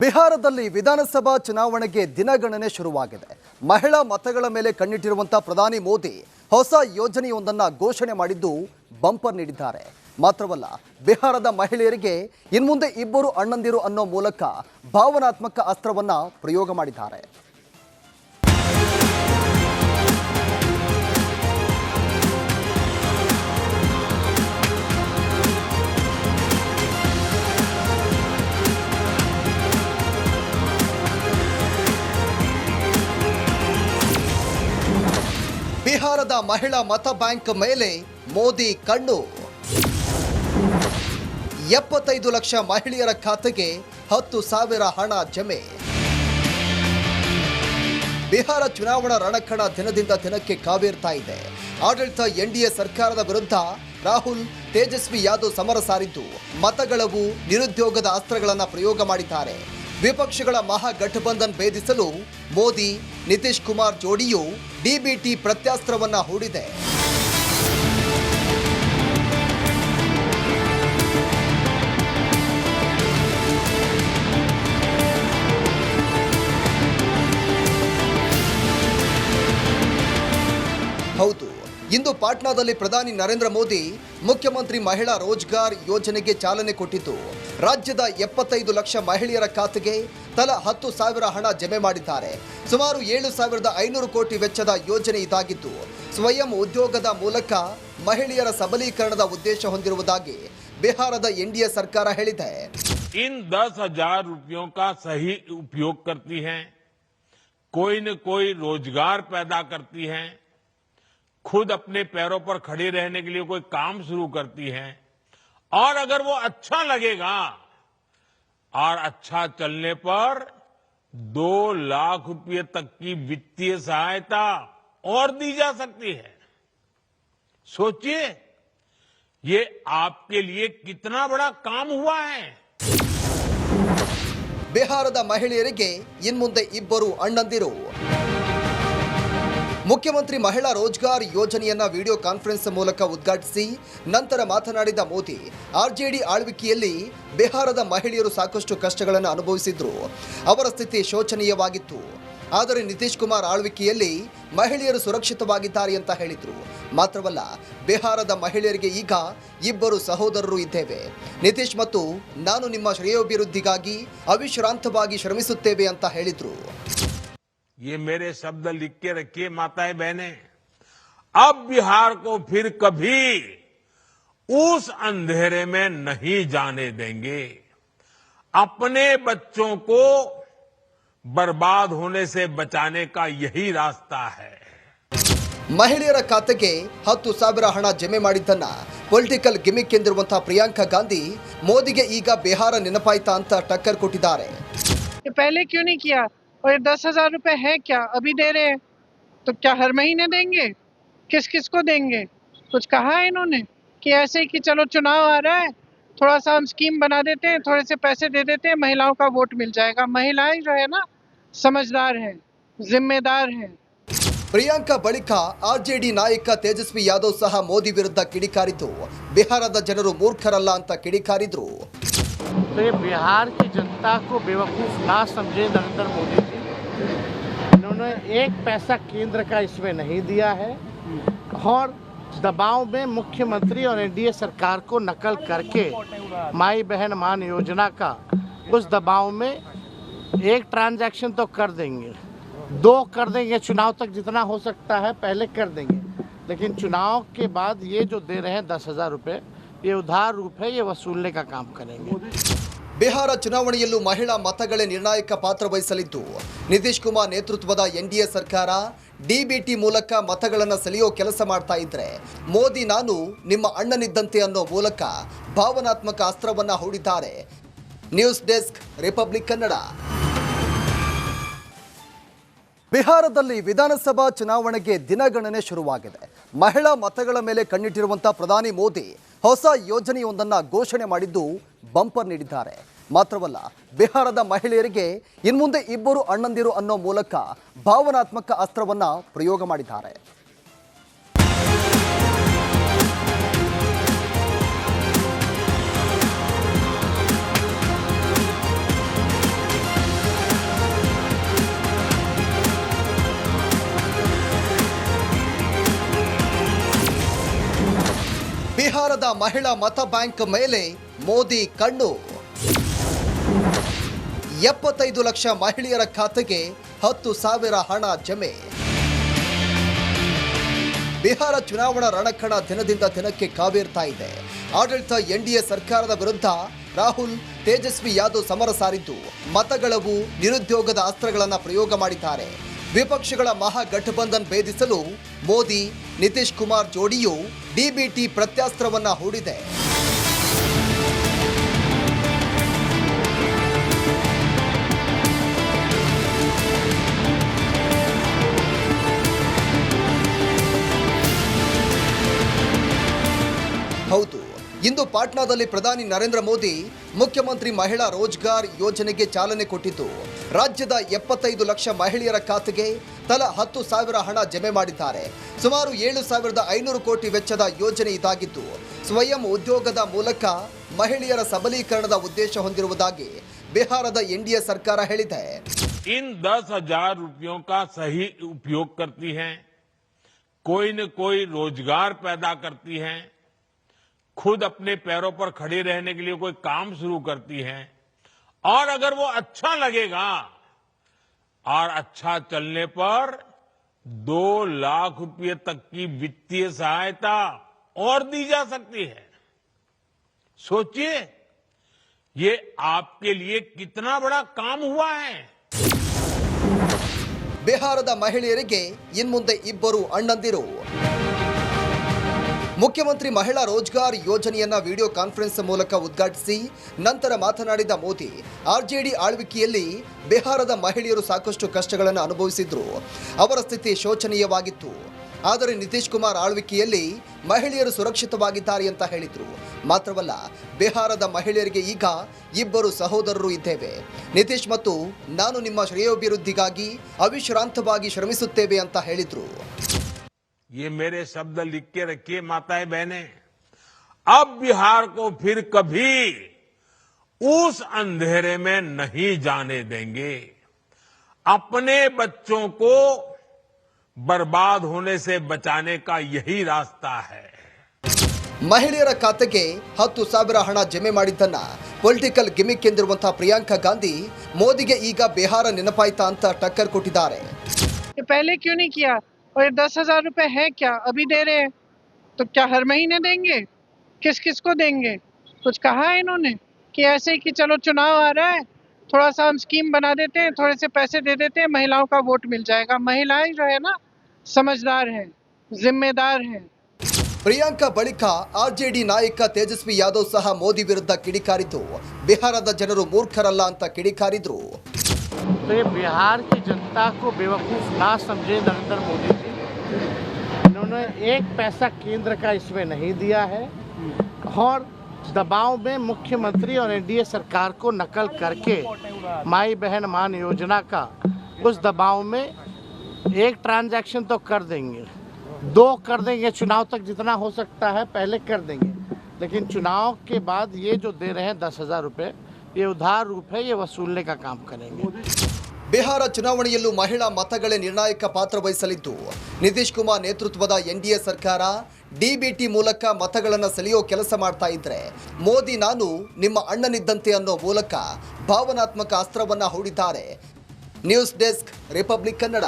ಬಿಹಾರದಲ್ಲಿ ವಿಧಾನಸಭಾ ಚುನಾವಣೆಗೆ ದಿನಗಣನೆ ಶುರುವಾಗಿದೆ. ಮಹಿಳಾ ಮತಗಳ ಮೇಲೆ ಕಣ್ಣಿಟ್ಟಿರುವಂಥ ಪ್ರಧಾನಿ ಮೋದಿ ಹೊಸ ಯೋಜನೆಯೊಂದನ್ನು ಘೋಷಣೆ ಮಾಡಿದ್ದು ಬಂಪರ್ ನೀಡಿದ್ದಾರೆ. ಮಾತ್ರವಲ್ಲ, ಬಿಹಾರದ ಮಹಿಳೆಯರಿಗೆ ಇನ್ಮುಂದೆ ಇಬ್ಬರು ಅಣ್ಣಂದಿರು ಅನ್ನೋ ಮೂಲಕ ಭಾವನಾತ್ಮಕ ಅಸ್ತ್ರವನ್ನ ಪ್ರಯೋಗ ಮಾಡಿದ್ದಾರೆ. ಬಿಹಾರದ ಮಹಿಳಾ ಮತ ಬ್ಯಾಂಕ್ ಮೇಲೆ ಮೋದಿ ಕಣ್ಣು. ಎಪ್ಪತ್ತೈದು ಲಕ್ಷ ಮಹಿಳೆಯರ ಖಾತೆಗೆ ಹತ್ತು ಸಾವಿರ ಹಣ ಜಮೆ. ಬಿಹಾರ ಚುನಾವಣಾ ರಣಕಣ ದಿನದಿಂದ ದಿನಕ್ಕೆ ಕಾವೇರ್ತಾ ಇದೆ. ಆಡಳಿತ ಎನ್ಡಿಎ ಸರ್ಕಾರದ ವಿರುದ್ಧ ರಾಹುಲ್, ತೇಜಸ್ವಿ ಯಾದವ್ ಸಮರ ಸಾರಿದ್ದು, ಮತಗಳವು ನಿರುದ್ಯೋಗದ ಅಸ್ತ್ರಗಳನ್ನು ಪ್ರಯೋಗ ಮಾಡಿದ್ದಾರೆ. ವಿಪಕ್ಷಗಳ ಮಹಾಗಠಬಂಧನ್ ಭೇದಿಸಲು ಮೋದಿ ನಿತೀಶ್ ಕುಮಾರ್ ಜೋಡಿಯು ಡಿಬಿಟಿ ಪ್ರತ್ಯಾಸ್ತ್ರವನ್ನ ಹೂಡಿದೆ. ಇಂದು ಪಾಟ್ನಾದಲ್ಲಿ ಪ್ರಧಾನಿ ನರೇಂದ್ರ ಮೋದಿ ಮುಖ್ಯಮಂತ್ರಿ ಮಹಿಳಾ ರೋಜ್ಗಾರ್ ಯೋಜನೆಗೆ ಚಾಲನೆ ಕೊಟ್ಟಿದ್ದು ರಾಜ್ಯದ ಎಪ್ಪತ್ತೈದು ಲಕ್ಷ ಮಹಿಳೆಯರ ಖಾತೆಗೆ ತಲಾ ಹತ್ತು ಸಾವಿರ ಹಣ ಜಮೆ ಮಾಡಿದ್ದಾರೆ ಸುಮಾರು ಏಳು ಸಾವಿರದ ಐನೂರು ಕೋಟಿ ವೆಚ್ಚದ ಯೋಜನೆ ಇದಾಗಿದ್ದು ಸ್ವಯಂ ಉದ್ಯೋಗದ ಮೂಲಕ ಮಹಿಳೆಯರ ಸಬಲೀಕರಣದ ಉದ್ದೇಶ ಹೊಂದಿರುವುದಾಗಿ ಬಿಹಾರದ ಎನ್ಡಿಎ ಸರ್ಕಾರ ಹೇಳಿದೆ इन दस हजार रुपयों का सही उपयोग करती हैं कोई न कोई रोजगार पैदा करती हैं खुद अपने पैरों पर खड़े रहने के लिए कोई काम शुरू करती हैं और अगर वो अच्छा लगेगा और अच्छा चलने पर दो लाख रुपए तक की वित्तीय सहायता और दी जा सकती है सोचिए ये आपके लिए कितना बड़ा काम हुआ है ಬಿಹಾರದ ಮಹಿಳೆಯರಿಗೆ ಇನ್ಮುಂದೆ ಇಬ್ಬರು ಅಣ್ಣಂದಿರು ಮುಖ್ಯಮಂತ್ರಿ ಮಹಿಳಾ ರೋಜ್ಗಾರ್ ಯೋಜನೆಯನ್ನ ವಿಡಿಯೋ ಕಾನ್ಫರೆನ್ಸ್ ಮೂಲಕ ಉದ್ಘಾಟಿಸಿ ನಂತರ ಮಾತನಾಡಿದ ಮೋದಿ ಆರ್ಜೆಡಿ ಆಳ್ವಿಕೆಯಲ್ಲಿ ಬಿಹಾರದ ಮಹಿಳೆಯರು ಸಾಕಷ್ಟು ಕಷ್ಟಗಳನ್ನು ಅನುಭವಿಸಿದ್ರು. ಅವರ ಸ್ಥಿತಿ ಶೋಚನೀಯವಾಗಿತ್ತು. ಆದರೆ ನಿತೀಶ್ ಕುಮಾರ್ ಆಳ್ವಿಕೆಯಲ್ಲಿ ಮಹಿಳೆಯರು ಸುರಕ್ಷಿತವಾಗಿದ್ದಾರೆ ಅಂತ ಹೇಳಿದ್ರು. ಮಾತ್ರವಲ್ಲ, ಬಿಹಾರದ ಮಹಿಳೆಯರಿಗೆ ಈಗ ಇಬ್ಬರು ಸಹೋದರರು ಇದ್ದೇವೆ. ನಿತೀಶ್ ಮತ್ತು ನಾನು ನಿಮ್ಮ ಶ್ರೇಯೋಭಿವೃದ್ಧಿಗಾಗಿ ಅವಿಶ್ರಾಂತವಾಗಿ ಶ್ರಮಿಸುತ್ತೇವೆ ಅಂತ ಹೇಳಿದ್ರು. ये मेरे शब्द लिख के रखिए माताएं बहनें अब बिहार को फिर कभी उस अंधेरे में नहीं जाने देंगे अपने बच्चों को बर्बाद होने से बचाने का यही रास्ता है ಮಹಿಳೆಯರ ಖಾತೆಗೆ ಹತ್ತು ಸಾವಿರ ಹಣ ಜಮೆ ಮಾಡಿದ್ದನ್ನ ಪೊಲಿಟಿಕಲ್ ಗಿಮಿಕ್ ಎಂದಿರುವಂತಹ ಪ್ರಿಯಾಂಕಾ ಗಾಂಧಿ ಮೋದಿಗೆ ಈಗ ಬಿಹಾರ ನೆನಪಾಯ್ತಾ ಅಂತ ಟಕ್ಕರ್ ಕೊಟ್ಟಿದ್ದಾರೆ ये पहले क्यों नहीं किया और ये दस हजार रुपए है क्या अभी दे रहे हैं तो क्या हर महीने देंगे किस किस को देंगे कुछ कहा है इन्होंने कि ऐसे ही कि चलो चुनाव आ रहा है थोड़ा सा हम स्कीम बना देते हैं थोड़े से पैसे दे देते हैं महिलाओं का वोट मिल जाएगा महिलाएं जो है ना समझदार है जिम्मेदार है ಪ್ರಿಯಾಂಕಾ ಬಳಿಕ ಆರ್ಜೆಡಿ ನಾಯಕ ತೇಜಸ್ವಿ ಯಾದವ್ ಸಹ ಮೋದಿ ವಿರುದ್ಧ ಕಿಡಿಕಾರಿದ್ದು ಬಿಹಾರದ ಜನರು ಮೂರ್ಖರಲ್ಲ ಅಂತ ಕಿಡಿಕಾರಿದ್ರು तो ये बिहार की जनता को बेवकूफ़ ना समझे नरेंद्र मोदी जी इन्होंने एक पैसा केंद्र का इसमें नहीं दिया है और दबाव में मुख्यमंत्री और एनडीए सरकार को नकल करके माई बहन मान योजना का उस दबाव में एक ट्रांजैक्शन तो कर देंगे। दो कर देंगे, चुनाव तक जितना हो सकता है पहले कर देंगे। लेकिन चुनाव के बाद ये जो दे रहे हैं दस हज़ार रुपये, ये उधार रूप है, ये वसूलने का काम करेंगे। ಬಿಹಾರ ಚುನಾವಣೆಯಲ್ಲೂ ಮಹಿಳಾ ಮತಗಳೇ ನಿರ್ಣಾಯಕ ಪಾತ್ರ ವಹಿಸಲಿದ್ದು, ನಿತೀಶ್ ಕುಮಾರ್ ನೇತೃತ್ವದ ಎನ್ಡಿಎ ಸರ್ಕಾರ ಡಿಬಿಟಿ ಮೂಲಕ ಮತಗಳನ್ನು ಸೆಳೆಯೋ ಕೆಲಸ ಮಾಡ್ತಾ ಇದ್ರೆ, ಮೋದಿ ನಾನು ನಿಮ್ಮ ಅಣ್ಣನಿದ್ದಂತೆ ಅನ್ನೋ ಮೂಲಕ ಭಾವನಾತ್ಮಕ ಅಸ್ತ್ರವನ್ನು ಹೂಡಿದ್ದಾರೆ. News desk, Republic Kannada. ಬಿಹಾರದಲ್ಲಿ ವಿಧಾನಸಭಾ ಚುನಾವಣೆಗೆ ದಿನಗಣನೆ ಶುರುವಾಗಿದೆ. ಮಹಿಳಾ ಮತಗಳ ಮೇಲೆ ಕಣ್ಣಿಟ್ಟಿರುವಂತಹ ಪ್ರಧಾನಿ ಮೋದಿ ಹೊಸ ಯೋಜನೆಯೊಂದನ್ನು ಘೋಷಣೆ ಮಾಡಿದ್ದು ಬಂಪರ್ ನೀಡಿದ್ದಾರೆ. ಮಾತ್ರವಲ್ಲ, ಬಿಹಾರದ ಮಹಿಳೆಯರಿಗೆ ಇನ್ಮುಂದೆ ಇಬ್ಬರು ಅಣ್ಣಂದಿರು ಅನ್ನೋ ಮೂಲಕ ಭಾವನಾತ್ಮಕ ಅಸ್ತ್ರವನ್ನು ಪ್ರಯೋಗ ಮಾಡಿದ್ದಾರೆ. ಮಹಿಳಾ ಮತ ಬ್ಯಾಂಕ್ ಮೇಲೆ ಮೋದಿ ಕಣ್ಣು. ಎಪ್ಪತ್ತೈದು ಲಕ್ಷ ಮಹಿಳೆಯರ ಖಾತೆಗೆ ಹತ್ತು ಸಾವಿರ ಹಣ ಜಮೆ. ಬಿಹಾರ ಚುನಾವಣಾ ರಣಕಣ ದಿನದಿಂದ ದಿನಕ್ಕೆ ಕಾವೇರ್ತಾ ಇದೆ. ಆಡಳಿತ ಎನ್ಡಿಎ ಸರ್ಕಾರದ ವಿರುದ್ಧ ರಾಹುಲ್, ತೇಜಸ್ವಿ ಯಾದವ್ ಸಮರ ಸಾರಿದ್ದು. ಮತಗಳವು ನಿರುದ್ಯೋಗದ ಅಸ್ತ್ರಗಳನ್ನು ಪ್ರಯೋಗ ಮಾಡಿದ್ದಾರೆ. ವಿಪಕ್ಷಗಳ ಮಹಾಗಠಬಂಧನ್ ಭೇದಿಸಲು ಮೋದಿ ನಿತೀಶ್ ಕುಮಾರ್ ಜೋಡಿಯು ಡಿಬಿಟಿ ಪ್ರತ್ಯಾಸ್ತ್ರವನ್ನ ಹೂಡಿದೆ. ಇಂದು ಪಾಟ್ನಾದಲ್ಲಿ ಪ್ರಧಾನಿ ನರೇಂದ್ರ ಮೋದಿ ಮುಖ್ಯಮಂತ್ರಿ ಮಹಿಳಾ ರೋಜ್ಗಾರ್ ಯೋಜನೆಗೆ ಚಾಲನೆ ಕೊಟ್ಟಿದ್ದು ರಾಜ್ಯದ ಎಪ್ಪತ್ತೈದು ಲಕ್ಷ ಮಹಿಳೆಯರ ಖಾತೆಗೆ ತಲಾ ಹತ್ತು ಸಾವಿರ ಹಣ ಜಮೆ ಮಾಡಿದ್ದಾರೆ ಸುಮಾರು ಏಳು ಸಾವಿರದ ಐನೂರು ಕೋಟಿ ವೆಚ್ಚದ ಯೋಜನೆ ಇದಾಗಿದ್ದು ಸ್ವಯಂ ಉದ್ಯೋಗದ ಮೂಲಕ ಮಹಿಳೆಯರ ಸಬಲೀಕರಣದ ಉದ್ದೇಶ ಹೊಂದಿರುವುದಾಗಿ ಬಿಹಾರದ ಎನ್ಡಿಎ ಸರ್ಕಾರ ಹೇಳಿದೆ इन दस हजार रुपयों का सही उपयोग करती हैं कोई न कोई रोजगार पैदा करती हैं खुद अपने पैरों पर खड़े रहने के लिए कोई काम शुरू करती हैं और अगर वो अच्छा लगेगा और अच्छा चलने पर दो लाख रुपए तक की वित्तीय सहायता और दी जा सकती है सोचिए ये आपके लिए कितना बड़ा काम हुआ है ಬಿಹಾರದ ಮಹಿಳೆಯರಿಗೆ ಇನ್ಮುಂದೆ ಇಬ್ಬರು ಅಣ್ಣಂದಿರು ಮುಖ್ಯಮಂತ್ರಿ ಮಹಿಳಾ ರೋಜ್ಗಾರ್ ಯೋಜನೆಯನ್ನ ವಿಡಿಯೋ ಕಾನ್ಫರೆನ್ಸ್ ಮೂಲಕ ಉದ್ಘಾಟಿಸಿ ನಂತರ ಮಾತನಾಡಿದ ಮೋದಿ ಆರ್ಜೆಡಿ ಆಳ್ವಿಕೆಯಲ್ಲಿ ಬಿಹಾರದ ಮಹಿಳೆಯರು ಸಾಕಷ್ಟು ಕಷ್ಟಗಳನ್ನು ಅನುಭವಿಸಿದ್ರು. ಅವರ ಸ್ಥಿತಿ ಶೋಚನೀಯವಾಗಿತ್ತು. ಆದರೆ ನಿತೀಶ್ ಕುಮಾರ್ ಆಳ್ವಿಕೆಯಲ್ಲಿ ಮಹಿಳೆಯರು ಸುರಕ್ಷಿತವಾಗಿದ್ದಾರೆ ಅಂತ ಹೇಳಿದ್ರು. ಮಾತ್ರವಲ್ಲ, ಬಿಹಾರದ ಮಹಿಳೆಯರಿಗೆ ಈಗ ಇಬ್ಬರು ಸಹೋದರರು ಇದ್ದೇವೆ. ನಿತೀಶ್ ಮತ್ತು ನಾನು ನಿಮ್ಮ ಶ್ರೇಯೋಭಿವೃದ್ಧಿಗಾಗಿ ಅವಿಶ್ರಾಂತವಾಗಿ ಶ್ರಮಿಸುತ್ತೇವೆ ಅಂತ ಹೇಳಿದ್ರು. ये मेरे शब्द लिख के रखिए माताएं बहनें अब बिहार को फिर कभी उस अंधेरे में नहीं जाने देंगे अपने बच्चों को बर्बाद होने से बचाने का यही रास्ता है ಮಹಿಳೆಯರ ಖಾತೆಗೆ ಹತ್ತು ಸಾವಿರ ಹಣ ಜಮೆ ಮಾಡಿದ್ದನ್ನ ಪೊಲಿಟಿಕಲ್ ಗಿಮಿಕ್ ಎಂದಿರುವಂತಹ ಪ್ರಿಯಾಂಕಾ ಗಾಂಧಿ ಮೋದಿಗೆ ಈಗ ಬಿಹಾರ ನೆನಪಾಯ್ತಾ ಅಂತ ಟಕ್ಕರ್ ಕೊಟ್ಟಿದ್ದಾರೆ ये पहले क्यों नहीं किया और ये दस हजार रुपए है क्या अभी दे रहे हैं तो क्या हर महीने देंगे किस किस को देंगे कुछ कहा है इन्होंने कि ऐसे ही कि चलो चुनाव आ रहा है थोड़ा सा हम स्कीम बना देते हैं थोड़े से पैसे दे देते हैं महिलाओं का वोट मिल जाएगा महिलाएं जो है ना समझदार है जिम्मेदार है ಪ್ರಿಯಾಂಕಾ ಬಳಿಕ ಆರ್ಜೆಡಿ ನಾಯಕ ತೇಜಸ್ವಿ ಯಾದವ್ ಸಹ ಮೋದಿ ವಿರುದ್ಧ ಕಿಡಿಕಾರಿದ್ದು ಬಿಹಾರದ ಜನರು ಮೂರ್ಖರಲ್ಲ ಅಂತ ಕಿಡಿಕಾರಿದ್ರು तो ये बिहार की जनता को बेवकूफ़ ना समझे नरेंद्र मोदी जी इन्होंने एक पैसा केंद्र का इसमें नहीं दिया है। और दबाव में मुख्यमंत्री और एनडीए सरकार को नकल करके माई बहन मान योजना का, उस दबाव में एक ट्रांजैक्शन तो कर देंगे। दो कर देंगे, चुनाव तक जितना हो सकता है पहले कर देंगे। लेकिन चुनाव के बाद ये जो दे रहे हैं दस हज़ार रुपये, ये उधार रूप है, ये वसूलने का काम करेंगे। ಬಿಹಾರ ಚುನಾವಣೆಯಲ್ಲೂ ಮಹಿಳಾ ಮತಗಳೇ ನಿರ್ಣಾಯಕ ಪಾತ್ರ ವಹಿಸಲಿದ್ದು, ನಿತೀಶ್ ಕುಮಾರ್ ನೇತೃತ್ವದ ಎನ್ಡಿಎ ಸರ್ಕಾರ ಡಿಬಿಟಿ ಮೂಲಕ ಮತಗಳನ್ನು ಸೆಳೆಯೋ ಕೆಲಸ ಮಾಡ್ತಾ ಇದ್ರೆ, ಮೋದಿ ನಾನು ನಿಮ್ಮ ಅಣ್ಣನಿದ್ದಂತೆ ಅನ್ನೋ ಮೂಲಕ ಭಾವನಾತ್ಮಕ ಅಸ್ತ್ರವನ್ನು ಹೂಡಿದ್ದಾರೆ. News desk, Republic Kannada.